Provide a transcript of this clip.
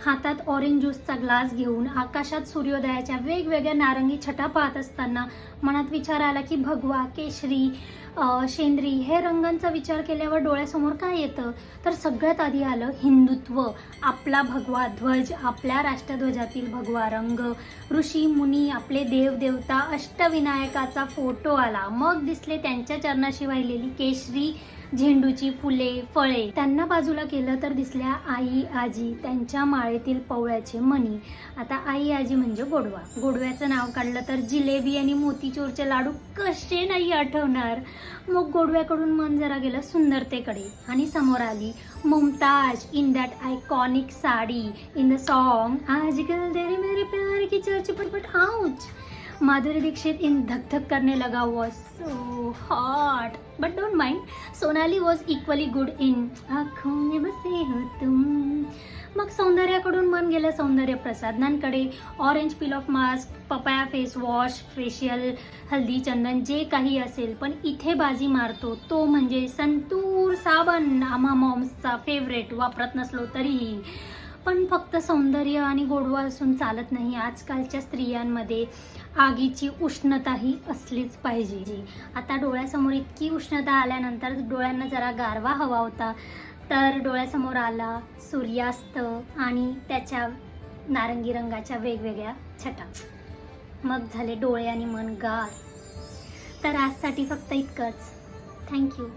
हातात orange ज्यूसचा glass घेऊन आकाशात सूर्योदयाच्या वेगवेगळ्या नारंगी छटा पाहत असताना मनात विचार आला की भगवा केशरी शेंद्री हे रंगांचा विचार केल्यावर डोळ्यासमोर काय येतं? तर सगळ्यात आधी आलं हिंदुत्व. आपला भगवा ध्वज आपल्या राष्ट्रध्वजातील भगवा रंग. ऋषी मुनी आपले देवदेवता अष्टविनायकाचा फोटो आला. मग दिसले त्यांच्या चरणाशी वाहिलेली केशरी झेंडूची फुले फळे. त्यांना बाजूला केलं तर दिसल्या आई आजी त्यांच्या माळ शाळेतील पवळ्याचे मणी. आता आई आजी म्हणजे गोडवा. गोडव्याचं नाव काढलं तर जिलेबी आणि मोतीचूरचे लाडू कसे नाही आठवणार? मग गोडव्याकडून मन जरा गेलं सुंदरतेकडे. आणि समोर आली Mumtaz in that iconic sari. In the song आजकल देरे मेरे प्यार की चर्च पटपट आउच माधुरी दीक्षित इन धक धक करने लगा was so hot but don't mind Sonali was equally good in आँखों में बसे हो तुम. मग सौंदर्याकडून मन गेलं सौंदर्य प्रसाधनांकडे orange peel off mask papaya face wash facial हल्दी चंदन जे काही असेल. पण इथे बाजी मारतो तो म्हणजे संतूर साबण आम्हा मॉम्सचा फेवरेट वापरत नसलो तरीही. पण फक्त सौंदर्य आणि गोडवा असून चालत नाही आजकालच्या स्त्रियांमध्ये आगीची उष्णताही असलीच पाहिजे. आता डोळ्यासमोर इतकी उष्णता आल्यानंतर डोळ्यांना जरा गारवा हवा होता. तर डोळ्यासमोर आला सूर्यास्त आणि त्याच्या नारंगी रंगाच्या वेगवेगळ्या छटा. मग झाले डोळे आणि मन गार. तर आजसाठी फक्त इतकंच. थँक्यू